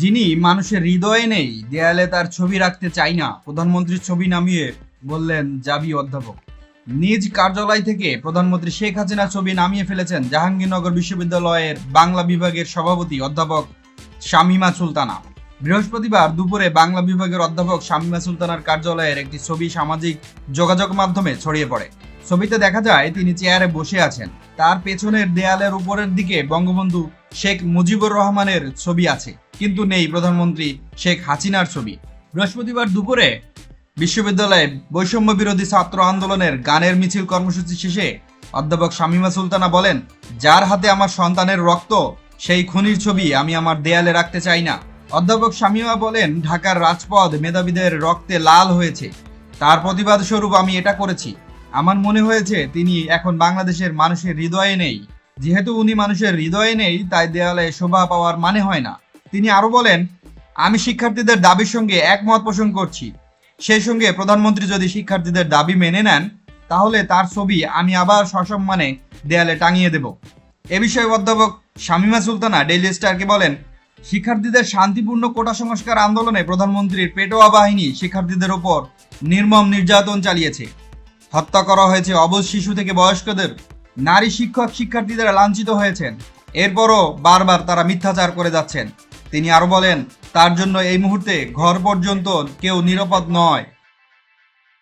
যিনি মানুষের হৃদয়ে নেই, দেয়ালে তার ছবি রাখতে চাই না। প্রধানমন্ত্রীর ছবি নামিয়ে বললেন জাবি অধ্যাপক। নিজ কার্যালয় থেকে প্রধানমন্ত্রী শেখ হাসিনার ছবি নামিয়ে ফেলেছেন জাহাঙ্গীরনগর বিশ্ববিদ্যালয়ের বাংলা বিভাগের সভাপতি অধ্যাপক শামিমা সুলতানা। বৃহস্পতিবার দুপুরে বাংলা বিভাগের অধ্যাপক শামিমা সুলতানার কার্যালয়ের একটি ছবি সামাজিক যোগাযোগ মাধ্যমে ছড়িয়ে পড়ে। ছবিতে দেখা যায়, তিনি চেয়ারে বসে আছেন। তার পেছনের দেয়ালের উপরের দিকে বঙ্গবন্ধু শেখ মুজিবুর রহমানের ছবি আছে। কিন্তু নেই প্রধানমন্ত্রী শেখ হাসিনার ছবি। বৃহস্পতিবার দুপুরে বিশ্ববিদ্যালয়ে বৈষম্য বিরোধী ছাত্র আন্দোলনের গানের মিছিল কর্মসূচি শেষে অধ্যাপক শামিমা সুলতানা বলেন, যার হাতে আমার সন্তানের রক্ত, সেই খুনির ছবি আমি আমার দেয়ালে রাখতে চাই না। অধ্যাপক শামিমা বলেন, ঢাকার রাজপথ মেধাবীদের রক্তে লাল হয়েছে। তার প্রতিবাদ স্বরূপ আমি এটা করেছি। আমার মনে হয়েছে তিনি এখন বাংলাদেশের মানুষের হৃদয়ে নেই। যেহেতু উনি মানুষের হৃদয়ে নেই, তাই দেয়ালে শোভা পাওয়ার মানে হয় না। তিনি আরও বলেন, আমি শিক্ষার্থীদের দাবির সঙ্গে একমত পোষণ করছি। সেই সঙ্গে প্রধানমন্ত্রী যদি শিক্ষার্থীদের দাবি মেনে নেন, তাহলে তার ছবি আমি আবার সসম্মানে দেয়ালে টাঙিয়ে দেব। এ বিষয়ে অধ্যাপক শামিমা সুলতানা ডেইলি স্টারকে বলেন, শিক্ষার্থীদের শান্তিপূর্ণ কোটা সংস্কার আন্দোলনে প্রধানমন্ত্রীর পেটোয়া বাহিনী শিক্ষার্থীদের ওপর নির্মম নির্যাতন চালিয়েছে। হত্যা করা হয়েছে অবশ শিশু থেকে বয়স্কদের। নারী শিক্ষক শিক্ষার্থীদের লাঞ্ছিত হয়েছেন। এরপরও বারবার তারা মিথ্যাচার করে যাচ্ছেন। তিনি আরও বলেন তার জন্য এই মুহূর্তে ঘর পর্যন্ত কেউ নিরাপদ নয়।